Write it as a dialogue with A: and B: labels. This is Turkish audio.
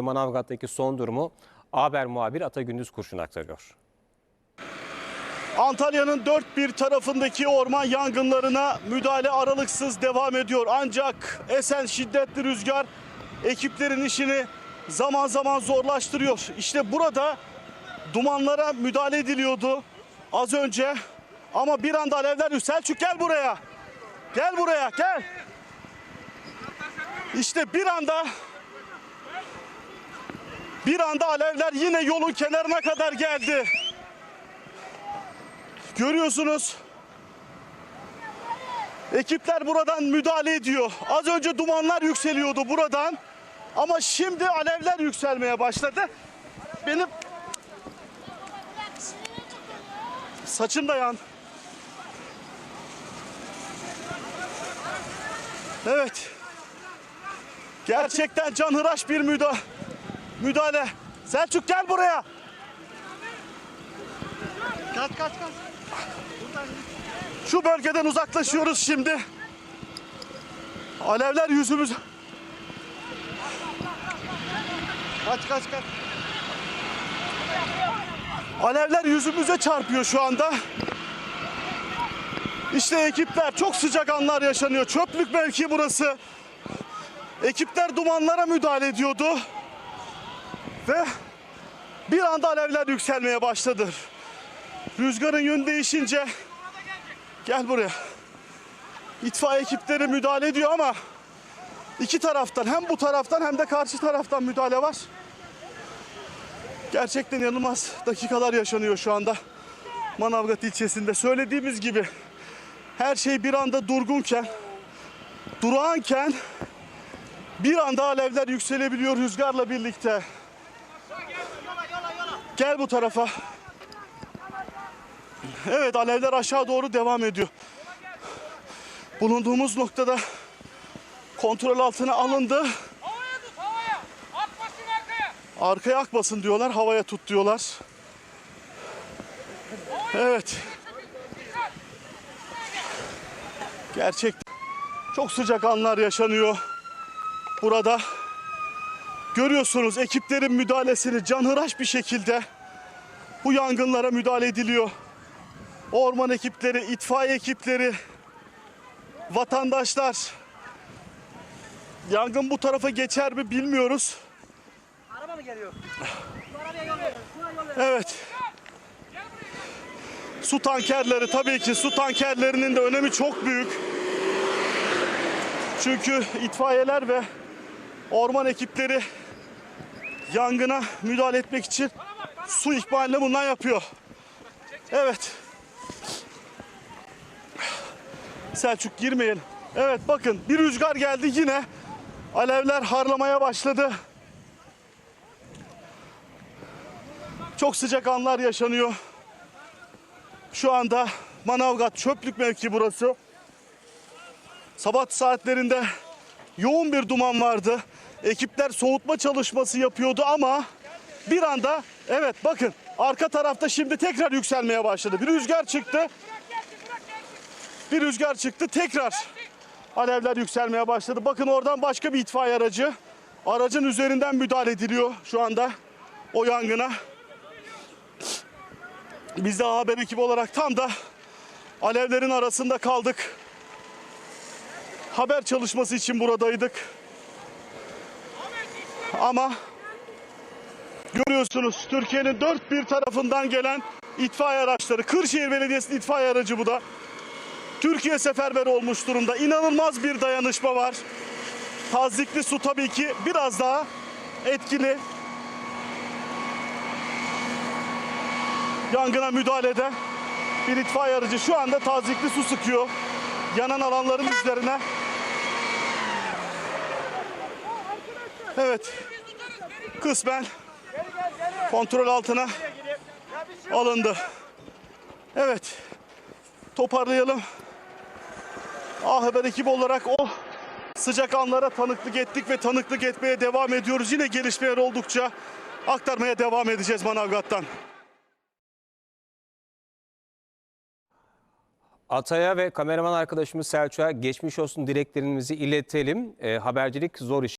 A: Manavgat'taki son durumu Haber muhabir Ata Gündüz Kurşun aktarıyor.
B: Antalya'nın dört bir tarafındaki orman yangınlarına müdahale aralıksız devam ediyor. Ancak esen şiddetli rüzgar ekiplerin işini zaman zaman zorlaştırıyor. İşte burada dumanlara müdahale ediliyordu az önce. Ama bir anda alevler Selçuk gel buraya. Gel buraya gel. İşte bir anda bir anda alevler yine yolun kenarına kadar geldi. Görüyorsunuz. Ekipler buradan müdahale ediyor. Az önce dumanlar yükseliyordu buradan. Ama şimdi alevler yükselmeye başladı. Benim saçım da yan. Evet. Gerçekten canhıraş bir müda müdahale. Selçuk gel buraya. Kaç kaç kaç. Şu bölgeden uzaklaşıyoruz şimdi. Alevler yüzümüz. Kaç kaç kaç. Alevler yüzümüze çarpıyor şu anda. İşte ekipler çok sıcak anlar yaşanıyor. Çöplük mevki burası. Ekipler dumanlara müdahale ediyordu. Ve bir anda alevler yükselmeye başladı. Rüzgarın yönü değişince gel buraya. İtfaiye ekipleri müdahale ediyor ama iki taraftan hem bu taraftan hem de karşı taraftan müdahale var. Gerçekten yanılmaz dakikalar yaşanıyor şu anda. Manavgat ilçesinde söylediğimiz gibi her şey bir anda durgunken, durağanken bir anda alevler yükselebiliyor rüzgarla birlikte. Gel bu tarafa. Evet alevler aşağı doğru devam ediyor. Bulunduğumuz noktada kontrol altına alındı.
C: Arkaya
B: akmasın diyorlar, havaya tut diyorlar. Evet. Gerçekten çok sıcak anlar yaşanıyor burada. Görüyorsunuz ekiplerin müdahalesini canhıraş bir şekilde bu yangınlara müdahale ediliyor. Orman ekipleri, itfaiye ekipleri, vatandaşlar. Yangın bu tarafa geçer mi bilmiyoruz.
D: Araba mı geliyor?
B: Evet. Su tankerleri tabii ki su tankerlerinin de önemi çok büyük. Çünkü itfaiyeler ve orman ekipleri yangına müdahale etmek için su ihmalini bundan yapıyor. Evet. Selçuk girmeyelim. Evet bakın bir rüzgar geldi yine alevler harlamaya başladı. Çok sıcak anlar yaşanıyor. Şu anda Manavgat çöplük mevki burası. Sabah saatlerinde yoğun bir duman vardı. Ekipler soğutma çalışması yapıyordu ama bir anda evet bakın arka tarafta şimdi tekrar yükselmeye başladı. Bir rüzgar çıktı. Bir rüzgar çıktı tekrar alevler yükselmeye başladı. Bakın oradan başka bir itfaiye aracı. Aracın üzerinden müdahale ediliyor şu anda o yangına. Biz de haber ekibi olarak tam da alevlerin arasında kaldık. Haber çalışması için buradaydık. Ama görüyorsunuz Türkiye'nin dört bir tarafından gelen itfaiye araçları. Kırşehir Belediyesi'nin itfaiye aracı bu da. Türkiye seferber olmuş durumda. İnanılmaz bir dayanışma var. Tazikli su tabii ki biraz daha etkili. yangına müdahalede bir itfaiye aracı şu anda tazikli su sıkıyor. Yanan alanların üzerine. Evet. Kısmen kontrol altına alındı. Evet. Toparlayalım. A Haber ekibi olarak o sıcak anlara tanıklık ettik ve tanıklık etmeye devam ediyoruz. Yine gelişmeler oldukça aktarmaya devam edeceğiz Manavgat'tan.
A: Atay'a ve kameraman arkadaşımız Selçuk'a geçmiş olsun dileklerimizi iletelim. E, habercilik zor iş.